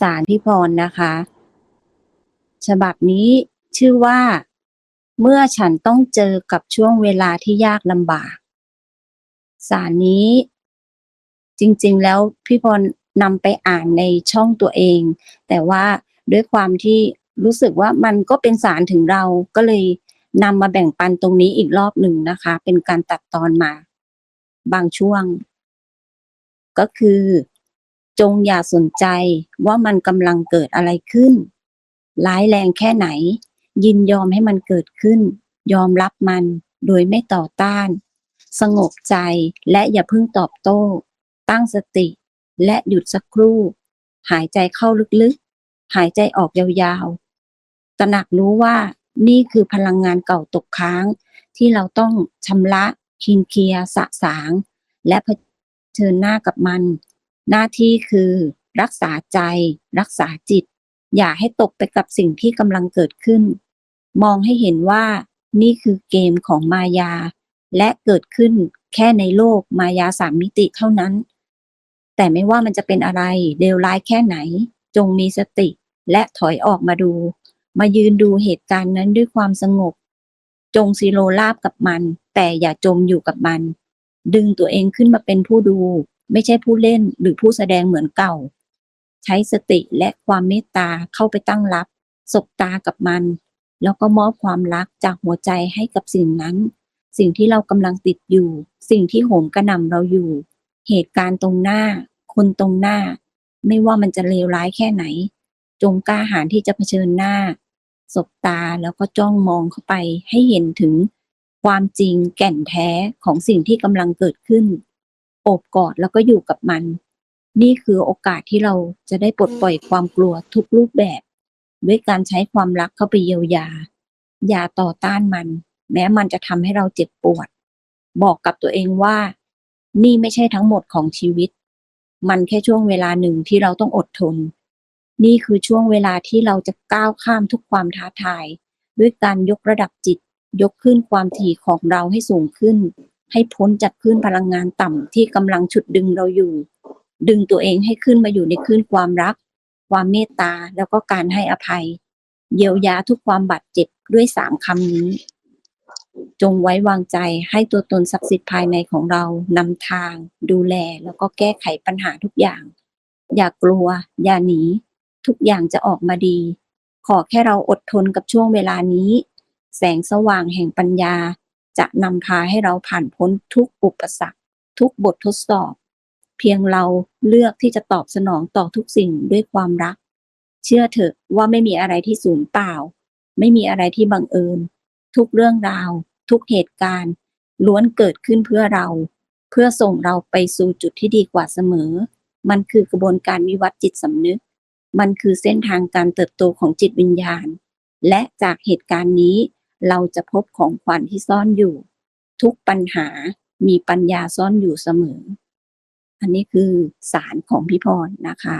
สารพี่พรนะคะ ฉบับนี้ชื่อว่า เมื่อฉันต้องเจอกับช่วงเวลาที่ยากลำบาก สารนี้ จริงๆแล้วพี่พรนำไปอ่านในช่องตัวเอง แต่ว่าด้วยความที่รู้สึกว่ามันก็เป็นสารถึงเราก็เลยนำมาแบ่งปันตรงนี้อีกรอบหนึ่งนะคะ เป็นการตัดตอนมา บางช่วง ก็คือ จงอย่าสนใจว่ามันกำลังเกิดอะไรขึ้น ร้ายแรงแค่ไหน ยินยอมให้มันเกิดขึ้น ยอมรับมันโดยไม่ต่อต้าน สงบใจและอย่าเพิ่งตอบโต้ ตั้งสติ และหยุดสักครู่ หายใจเข้าลึกๆ หายใจออกยาวๆ ตระหนักรู้ว่านี่คือพลังงานเก่าตกค้าง ที่เราต้องชำระคินเคลียร์สะสาง และเผชิญหน้ากับมัน หน้าที่คือรักษาใจ รักษาจิต อย่าให้ตกไปกับสิ่งที่กำลังเกิดขึ้น มองให้เห็นว่านี่คือเกมของมายา และเกิดขึ้นแค่ในโลกมายาสามมิติเท่านั้น แต่ไม่ว่ามันจะเป็นอะไรเลวร้ายแค่ไหน จงมีสติและถอยออกมาดู มายืนดูเหตุการณ์นั้นด้วยความสงบ จงซีโรราบกับมัน แต่อย่าจมอยู่กับมัน ดึงตัวเองขึ้นมาเป็นผู้ดู ไม่ใช่ผู้เล่นหรือผู้แสดงเหมือนเก่า ใช้สติและความเมตตาเข้าไปตั้งรับสบตากับมัน แล้วก็มอบความรักจากหัวใจให้กับสิ่งนั้น สิ่งที่เรากำลังติดอยู่ สิ่งที่โหมกระหน่ำเราอยู่ เหตุการณ์ตรงหน้า คนตรงหน้า ไม่ว่ามันจะเลวร้ายแค่ไหน จงกล้าหาญที่จะเผชิญหน้าสบตาแล้วก็จ้องมองเข้าไปให้เห็นถึงความจริงแก่นแท้ของสิ่งที่กำลังเกิดขึ้น โอบกอดแล้วก็อยู่กับมัน นี่คือโอกาสที่เราจะได้ปลดปล่อยความกลัวทุกรูปแบบ ด้วยการใช้ความรักเข้าไปเยียวยา อย่าต่อต้านมัน แม้มันจะทำให้เราเจ็บปวด บอกกับตัวเองว่า นี่ไม่ใช่ทั้งหมดของชีวิต มันแค่ช่วงเวลาหนึ่งที่เราต้องอดทน นี่คือช่วงเวลาที่เราจะก้าวข้ามทุกความท้าทาย ด้วยการยกระดับจิต ยกขึ้นความถี่ของเราให้สูงขึ้น ให้พ้นจากคลื่นพลังงานต่ำที่กำลังฉุดดึงเราอยู่ ดึงตัวเองให้ขึ้นมาอยู่ในคลื่นความรัก ความเมตตาแล้วก็การให้อภัย เยียวยาทุกความบาดเจ็บด้วยสามคำนี้ จงไว้วางใจให้ตัวตนศักดิ์สิทธิ์ภายในของเรานำทาง ดูแลแล้วก็แก้ไขปัญหาทุกอย่าง อย่ากลัว อย่าหนี ทุกอย่างจะออกมาดี ขอแค่เราอดทนกับช่วงเวลานี้ แสงสว่างแห่งปัญญา จะนำพาให้เราผ่านพ้นทุกอุปสรรค ทุกบททดสอบ เพียงเราเลือกที่จะตอบสนองต่อทุกสิ่งด้วยความรัก เชื่อเถอะว่าไม่มีอะไรที่สูญเปล่า ไม่มีอะไรที่บังเอิญ ทุกเรื่องราว ทุกเหตุการณ์ ล้วนเกิดขึ้นเพื่อเรา เพื่อส่งเราไปสู่จุดที่ดีกว่าเสมอ มันคือกระบวนการวิวัฒน์จิตสำนึก มันคือเส้นทางการเติบโตของจิตวิญญาณ และจากเหตุการณ์นี้ เราจะพบของขวัญที่ซ่อนอยู่ ทุกปัญหามีปัญญาซ่อนอยู่เสมอ อันนี้คือสารของพี่พรนะคะ